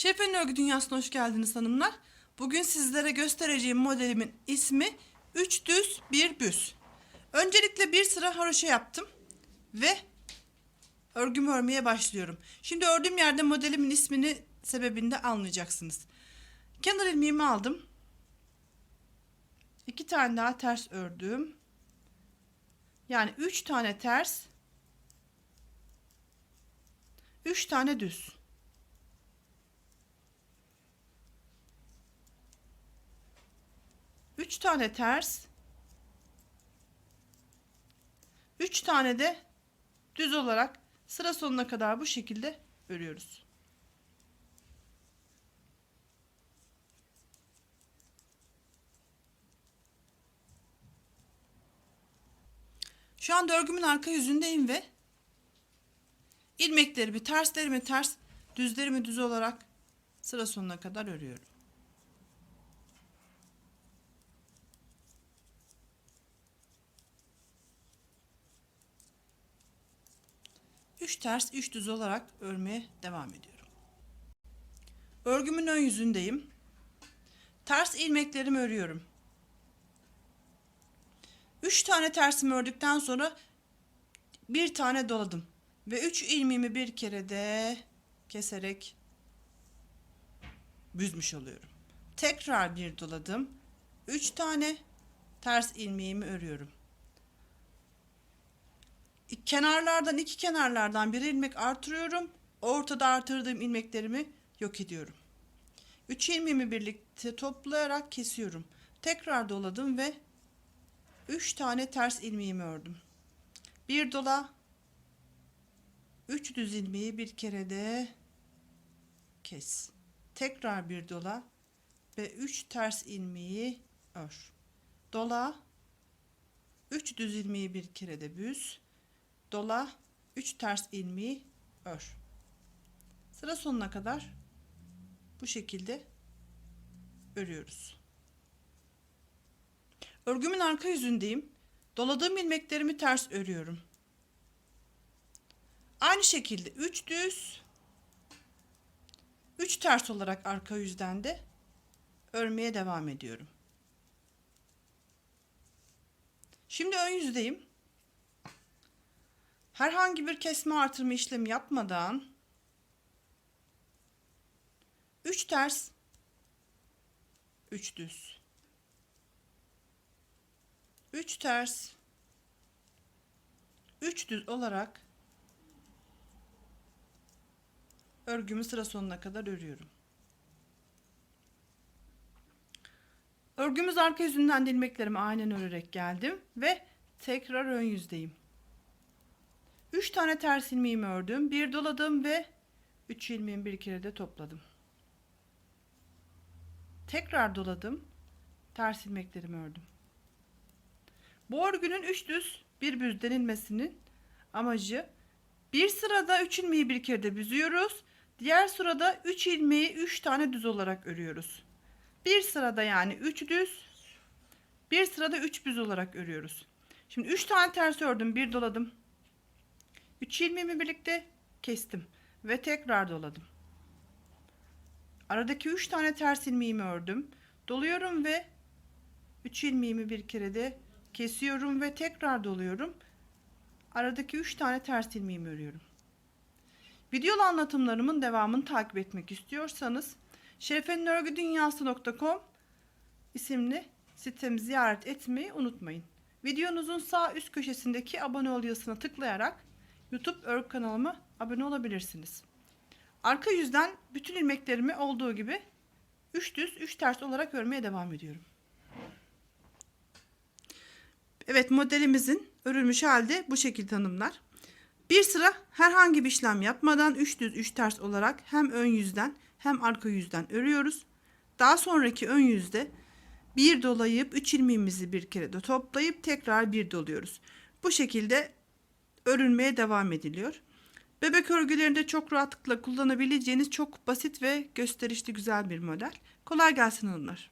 Şefin Örgü Dünyası'na hoş geldiniz hanımlar. Bugün sizlere göstereceğim modelimin ismi 3 düz 1 büz. Öncelikle bir sıra haroşa yaptım ve örgümü örmeye başlıyorum. Şimdi ördüğüm yerde modelimin ismini sebebini de anlayacaksınız. Kenar ilmeğimi aldım. İki tane daha ters ördüm. Yani 3 tane ters, 3 tane düz. Üç tane ters. Üç tane de düz olarak sıra sonuna kadar bu şekilde örüyoruz. Şu anda örgümün arka yüzündeyim ve ilmeklerimi terslerimi ters, düzlerimi düz olarak sıra sonuna kadar örüyorum. Üç ters, üç düz olarak örmeye devam ediyorum. Örgümün ön yüzündeyim. Ters ilmeklerimi örüyorum. Üç tane tersimi ördükten sonra bir tane doladım. Ve üç ilmeğimi bir kere de keserek büzmüş oluyorum. Tekrar bir doladım. Üç tane ters ilmeğimi örüyorum. Kenarlardan iki kenarlardan bir ilmek artırıyorum. Ortada artırdığım ilmeklerimi yok ediyorum. Üç ilmeğimi birlikte toplayarak kesiyorum. Tekrar doladım ve üç tane ters ilmeğimi ördüm. Bir dola, üç düz ilmeği bir kere de kes. Tekrar bir dola ve üç ters ilmeği ör. Dola, üç düz ilmeği bir kere de büz dola 3 ters ilmeği ör. Sıra sonuna kadar bu şekilde örüyoruz. Örgümün arka yüzündeyim. Doladığım ilmeklerimi ters örüyorum. Aynı şekilde 3 düz 3 ters olarak arka yüzden de örmeye devam ediyorum. Şimdi ön yüzdeyim. Herhangi bir kesme artırma işlemi yapmadan 3 ters 3 düz 3 ters 3 düz olarak örgümü sıra sonuna kadar örüyorum. Örgümüz arka yüzünden de ilmeklerimi aynen örerek geldim ve tekrar ön yüzdeyim. 3 tane ters ilmeğimi ördüm. Bir doladım ve 3 ilmeğimi bir kere de topladım. Tekrar doladım. Ters ilmeklerimi ördüm. Bu örgünün 3 düz bir büz denilmesinin amacı bir sırada 3 ilmeği bir kere de büzüyoruz. Diğer sırada 3 ilmeği 3 tane düz olarak örüyoruz. Bir sırada yani 3 düz, bir sırada 3 büz olarak örüyoruz. Şimdi 3 tane ters ördüm, bir doladım. 3 ilmeğimi birlikte kestim ve tekrar doladım. Aradaki 3 tane ters ilmeğimi ördüm. Doluyorum ve 3 ilmeğimi bir kere de kesiyorum ve tekrar doluyorum. Aradaki 3 tane ters ilmeğimi örüyorum. Videolu anlatımlarımın devamını takip etmek istiyorsanız şerefenörgüdünyası.com isimli sitemi ziyaret etmeyi unutmayın. Videonuzun sağ üst köşesindeki abone ol yazısına tıklayarak YouTube örgü kanalıma abone olabilirsiniz. Arka yüzden bütün ilmeklerimi olduğu gibi 3 düz 3 ters olarak örmeye devam ediyorum. Evet modelimizin örülmüş halde bu şekilde hanımlar. Bir sıra herhangi bir işlem yapmadan 3 düz 3 ters olarak hem ön yüzden hem arka yüzden örüyoruz. Daha sonraki ön yüzde bir dolayıp 3 ilmeğimizi bir kere de toplayıp tekrar bir doluyoruz. Bu şekilde örülmeye devam ediliyor. Bebek örgülerinde çok rahatlıkla kullanabileceğiniz çok basit ve gösterişli güzel bir model. Kolay gelsin hanımlar.